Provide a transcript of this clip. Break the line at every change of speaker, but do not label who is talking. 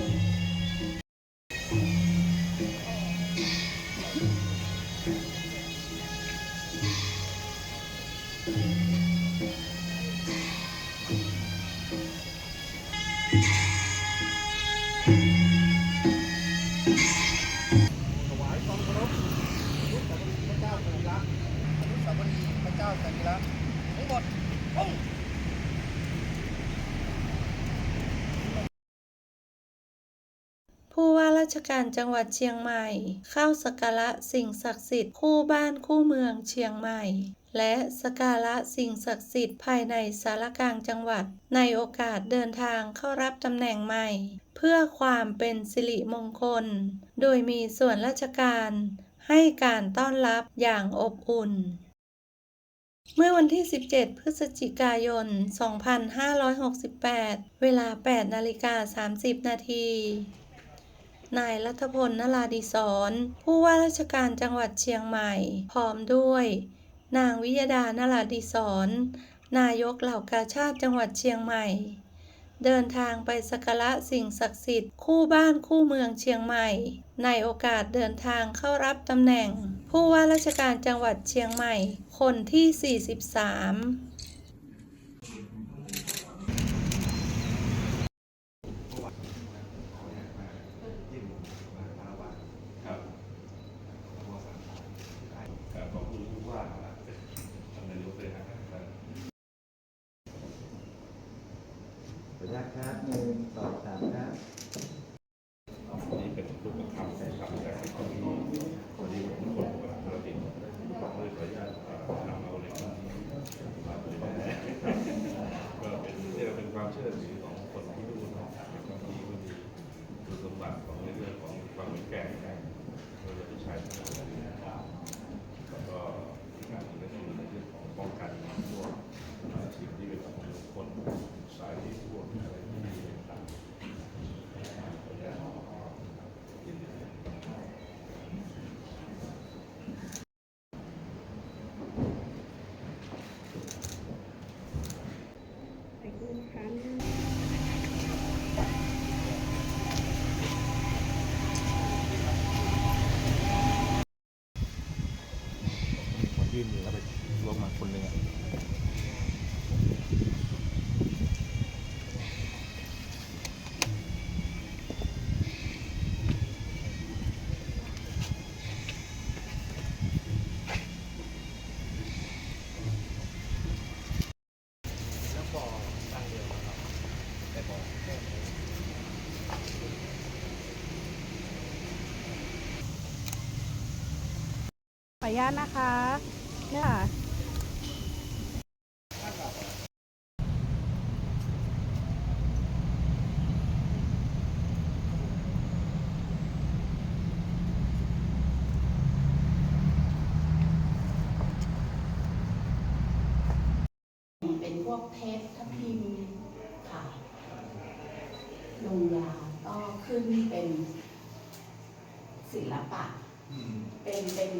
Thank you. รา
ชการจังหวัดเชียงใหม่ เข้าสักการะสิ่งศักดิ์สิทธิ์คู่บ้านคู่เมืองเชียงใหม่ และสักการะสิ่งศักดิ์สิทธิ์ภายในสารกลางจังหวัด ในโอกาสเดินทางเข้ารับตำแหน่งใหม่ เพื่อความเป็นสิริมงคล โดยมีส่วนราชการให้การต้อนรับอย่างอบอุ่น เมื่อวันที่ 17 พฤศจิกายน 2568 เวลา 8 นาฬิกา 30 นาที นายรัฐพลนราดิศรผู้ว่าราชการจังหวัดเชียงใหม่ พร้อมด้วย นางวิยดานราดิศรนายกเหล่ากาชาติจังหวัดเชียงใหม่ เดินทางไปสักการะสิ่งศักดิ์สิทธิ์คู่บ้านคู่เมืองเชียงใหม่ ในโอกาสเดินทางเข้ารับตำแหน่ง ผู้ว่าราชการจังหวัดเชียงใหม่ คนที่ 43
ครับครับขอบคุณผู้ว่าท่านนายกเลยนะครับ
ขออ นุญาตครับหนึ่งสองสามครับ
นี่เป็นรูปธรรมนะครับแต่ที่มีคนที่ผมคนปกติเลยขออนุญาตนำเอาเหล็กมาเผยแพร่ก็เป็นนี่ก็เป็นความเชื่อถือของคนที่ดูนะครับบางทีก็มีคุณสมบัติของในเรื่องของความเป็นแก่นเราจะใช้ทั้งหมดแล้ก็อีกอย่างหนึงก็คือในเรื่องของป้องกันพวกสิ่งที่เป็นของคนสายที่พวกอะไรที่มีต่างๆ
คน ยื่นมือแล้วไปล้วงมาคนหนึ่งอะ
แล้วก็ตั้งเรือมาครับแต่บอแค่นี้
ขออนุญาตนะคะ เนี่ยค่ะ
เป็นพวกเพชรทับทิมค่ะลงยาก็ขึ้นเป็นศิลปะ เป็นเป็น